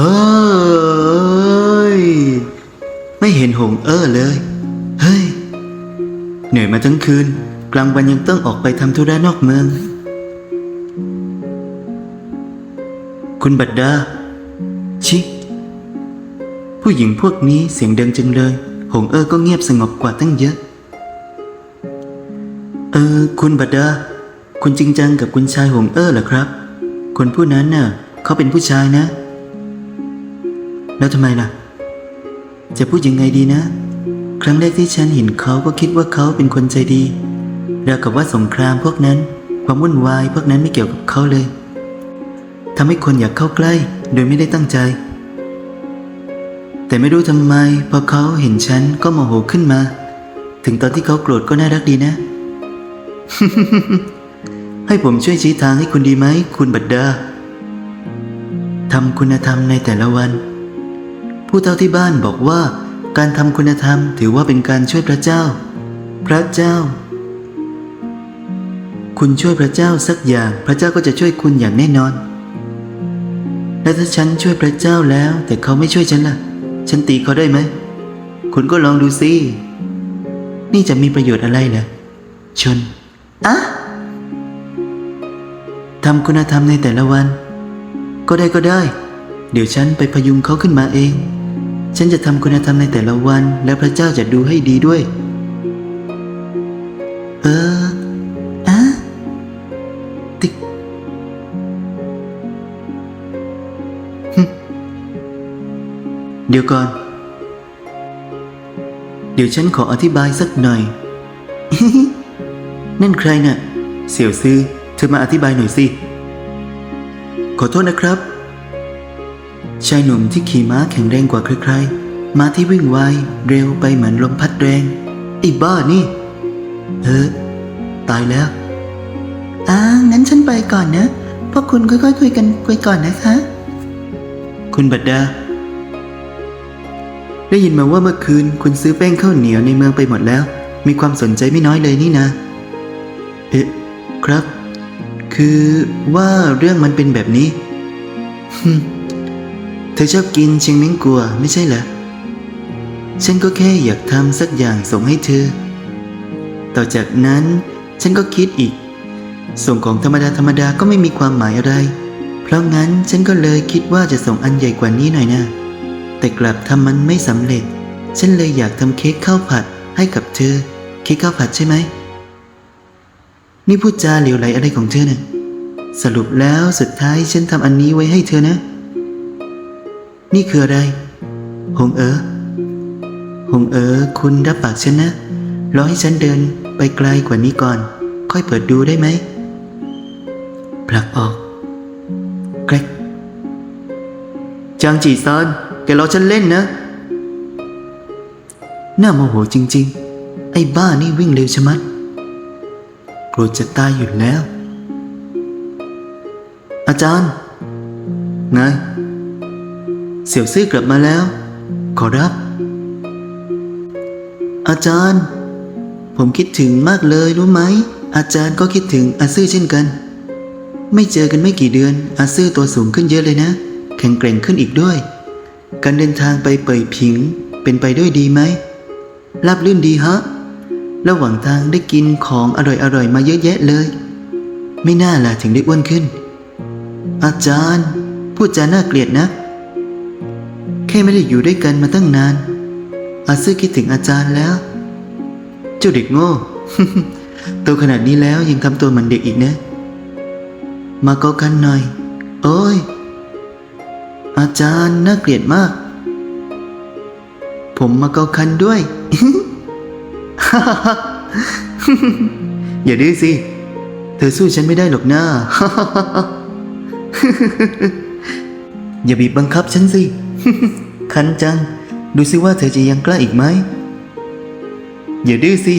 เฮ้ย ไม่เห็นหงเออเลย เฮ้ย เหนื่อยมาทั้งคืน กลางวันยังต้องออกไปทำธุระนอกเมือง คุณบัดดา ชิ ผู้หญิงพวกนี้เสียงดังจังเลย หงเออก็เงียบสงบกว่าตั้งเยอะ เออ คุณบัดดา คุณจริงจังกับคุณชายหงเออเหรอครับ คนผู้นั้นน่ะ เขาเป็นผู้ชายนะ แล้วทำไมล่ะ จะพูดยังไงดีนะ ครั้งแรกที่ฉันเห็นเขาก็คิดว่าเขาเป็นคนใจดีราวกับว่าสงครามพวกนั้น ความวุ่นวายพวกนั้นไม่เกี่ยวกับเขาเลยทำให้คนอยากเข้าใกล้โดยไม่ได้ตั้งใจ แต่ไม่รู้ทำไมพอเขาเห็นฉันก็โมโหขึ้นมา ถึงตอนที่เขาโกรธก็น่ารักดีนะ ให้ผมช่วยชี้ทางให้คุณดีไหม คุณบัดดาทำคุณธรรมในแต่ละวัน ผู้เฒ่าที่บ้านบอกว่าการทำคุณธรรมถือว่าเป็นการช่วยพระเจ้า พระเจ้า คุณช่วยพระเจ้าสักอย่าง พระเจ้าก็จะช่วยคุณอย่างแน่นอน และถ้าฉันช่วยพระเจ้าแล้ว แต่เขาไม่ช่วยฉันล่ะ ฉันตีเขาได้ไหม คุณก็ลองดูสินี่จะมีประโยชน์อะไรเหรอชนอะทำคุณธรรมในแต่ละวัน ก็ได้ก็ได้ เดี๋ยวฉันไปพยุงเขาขึ้นมาเอง ฉันจะทำคุณธรรมในแต่ละวัน และพระเจ้าจะดูให้ดีด้วย เอออะติ๊กเดี๋ยวก่อน เดี๋ยวฉันขออธิบายสักหน่อย นั่นใครน่ะ เสี่ยวซื้อเธอมาอธิบายหน่อยสิ ขอโทษนะครับ ชายหนุ่มที่ขี่ม้าแข็งแรงกว่าใครๆ ม้าที่วิ่งไวเร็วไปเหมือนลมพัดแรงไอ้บ้านี่ เออ ตายแล้วอ่างั้นฉันไปก่อนนะ พวกคุณค่อยๆคุยกันไปก่อนนะคะ คุณบัดดา ได้ยินมาว่าเมื่อคืนคุณซื้อแป้งข้าวเหนียวในเมืองไปหมดแล้ว มีความสนใจไม่น้อยเลยนี่นะ เอ๊ะ ครับ คือว่าเรื่องมันเป็นแบบนี้ฮึม ธอชอบกินเชียงเม้งกัวไม่ใช่เหรอ ฉันก็แค่อยากทำสักอย่างส่งให้เธอ ต่อจากนั้นฉันก็คิดอีก ส่งของธรรมดาธรรมดาก็ไม่มีความหมายอะไร เพราะงั้นฉันก็เลยคิดว่าจะส่งอันใหญ่กว่านี้หน่อยนะ แต่กลับทำมันไม่สำเร็จ ฉันเลยอยากทำเค้กข้าวผัดให้กับเธอ เค้กข้าวผัดใช่ไหม นี่พูดจาเหลวไหลอะไรของเธอเนี่ยสรุปแล้วสุดท้ายฉันทำอันนี้ไว้ให้เธอนะ นี่คืออะไร หงเอ๋อ หงเอ๋อ คุณรับปากฉันนะ รอให้ฉันเดินไปไกลกว่านี้ก่อน ค่อยเปิดดูได้ไหมผลักออกแกรกจางจีซานแกรอฉันเล่นนะ น่าโมโหจริง ๆ ไอ้บ้านี่วิ่งเร็วชะมัดโกรธจะตายอยู่แล้ว อาจารย์ ไง เสี่ยวซื่อกลับมาแล้ว ขอรับ อาจารย์ ผมคิดถึงมากเลยรู้ไหม อาจารย์ก็คิดถึงอาซื่อเช่นกัน ไม่เจอกันไม่กี่เดือน อาซื่อตัวสูงขึ้นเยอะเลยนะ แข็งแกร่งขึ้นอีกด้วย การเดินทางไปเป่ยผิงเป็นไปด้วยดีไหมราบลื่นดีฮะ ระหว่างทางได้กินของอร่อยๆมาเยอะแยะเลย ไม่น่าล่ะถึงได้อ้วนขึ้น อาจารย์ พูดจาน่าเกลียดนะ แค่ไม่ได้อยู่ด้วยกันมาตั้งนาน อาซื่อคิดถึงอาจารย์แล้ว เจ้าเด็กโง่โตขนาดนี้แล้วยังทำตัวเหมือนเด็กอีกนะ มาเกากันหน่อย โอ้ย อาจารย์น่าเกลียดมาก ผมมาเกาคันด้วย อย่าดื้อสิ เธอสู้ฉันไม่ได้หรอกนะอย่าบีบบังคับฉันสิ คันจัง ดูสิว่าเธอจะยังกล้าอีกไหมอย่าดื้อสิ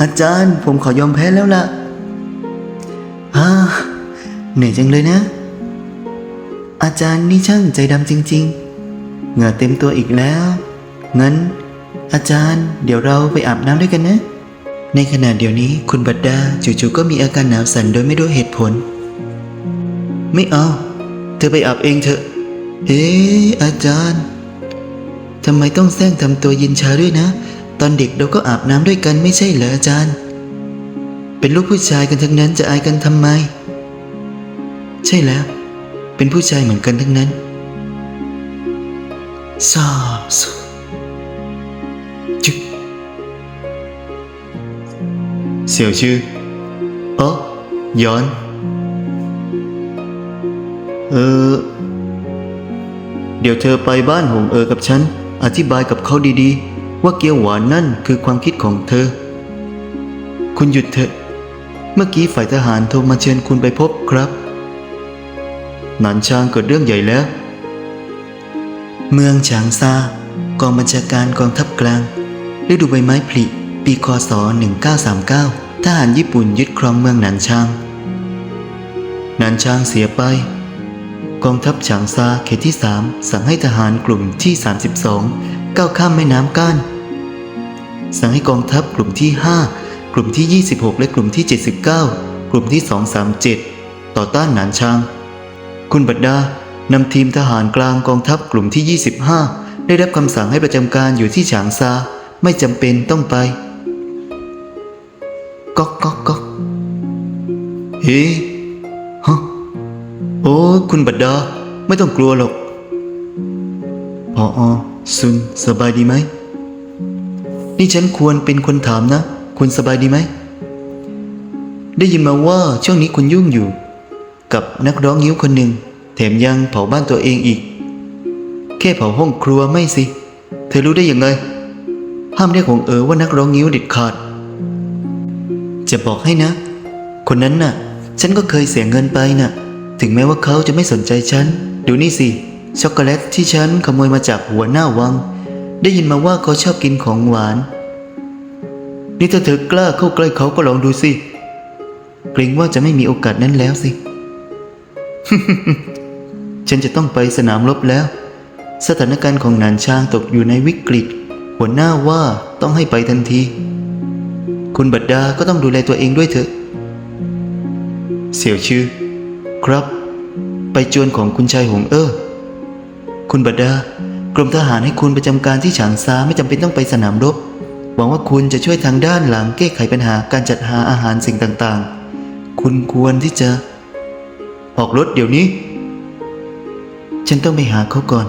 อาจารย์ผมขอยอมแพ้แล้วล่ะอ่าเหนื่อยจังเลยนะ อาจารย์นี่ช่างใจดำจริง ๆ เหงื่อเต็มตัวอีกแล้ว งั้น อาจารย์เดี๋ยวเราไปอาบน้ำด้วยกันนะ ในขณะเดี๋ยวนี้คุณบัดดาจู่ๆก็มีอาการหนาวสั่นโดยไม่รู้เหตุผล ไม่เอา เธอไปอาบเองเถอะ เอ๊ะอาจารย์ทำไมต้องแซงทำตัวย็นชาด้วยนะ ตอนเด็กเราก็อาบน้ำด้วยกันไม่ใช่เหรออาจารย์ เป็นลูกผู้ชายกันทั้งนั้นจะอายกันทำไม ใช่แล้ว เป็นผู้ชายเหมือนกันทั้งนั้นซาสจึกเสี่ยวชื่ออ๋อย้อน เออ เดี๋ยวเธอไปบ้านหงเออกับฉัน อธิบายกับเขาดีๆ ว่าเกี๊ยวหวานนั่นคือความคิดของเธอ คุณหยุดเถอะ เมื่อกี้ฝ่ายทหารโทรมาเชิญคุณไปพบครับหนานชางเกิดเรื่องใหญ่แล้ว เมืองฉางซากองบัญชาการกองทัพกลางฤดูใบไม้ผลิปีคศ 1939 ทหารญี่ปุ่นยึดครองเมืองหนานชาง หนานชางเสียไป กองทัพฉางซาเขตที่ 3 สั่งให้ทหารกลุ่มที่ 32 ก้าวข้ามแม่น้ำก้าน สั่งให้กองทัพกลุ่มที่ 5 กลุ่มที่ 26 และกลุ่มที่ 79 กลุ่มที่ 237 ต่อต้านหนานชาง คุณบัดดานำทีมทหารกลางกองทัพกลุ่มที่ 25 ได้รับคำสั่งให้ประจำการอยู่ที่ฉางซาไม่จำเป็นต้องไปก๊อกก๊อกก๊อกเฮ้ คุณบัดดา ไม่ต้องกลัวหรอกพออซุนสบายดีไหม นี่ฉันควรเป็นคนถามนะ คุณสบายดีไหม ได้ยินมาว่าช่วงนี้คุณยุ่งอยู่ กับนักร้องยิ้วคนหนึ่ง แถมยังเผาบ้านตัวเองอีก แค่เผาห้องครัวไม่สิ เธอรู้ได้ยังไง ห้ามเรียกของเอ๋อว่านักร้องงิ้วเด็ดขาด จะบอกให้นะ คนนั้นน่ะ ฉันก็เคยเสียเงินไปน่ะ ถึงแม้ว่าเขาจะไม่สนใจฉัน ดูนี่สิ ช็อกโกแลตที่ฉันขโมยมาจากหัวหน้าวัง ได้ยินมาว่าเขาชอบกินของหวาน นี่ถ้าเธอกล้าเข้าใกล้เขาก็ลองดูสิ เกรงว่าจะไม่มีโอกาสนั้นแล้วสิ ฉันจะต้องไปสนามรบแล้ว สถานการณ์ของหนานช้างตกอยู่ในวิกฤต หัวหน้าว่าต้องให้ไปทันที คุณบัดดาก็ต้องดูแลตัวเองด้วยเถอะ เสี่ยวชื่อ ครับ ไปจวนของคุณชายหงเออ คุณบัดดากรมทหารให้คุณประจำการที่ฉางซาไม่จำเป็นต้องไปสนามรบหวังว่าคุณจะช่วยทางด้านหลังแก้ไขปัญหาการจัดหาอาหารสิ่งต่างๆ คุณควรที่จะ ออกรถเดี๋ยวนี้ ฉันต้องไปหาเขาก่อน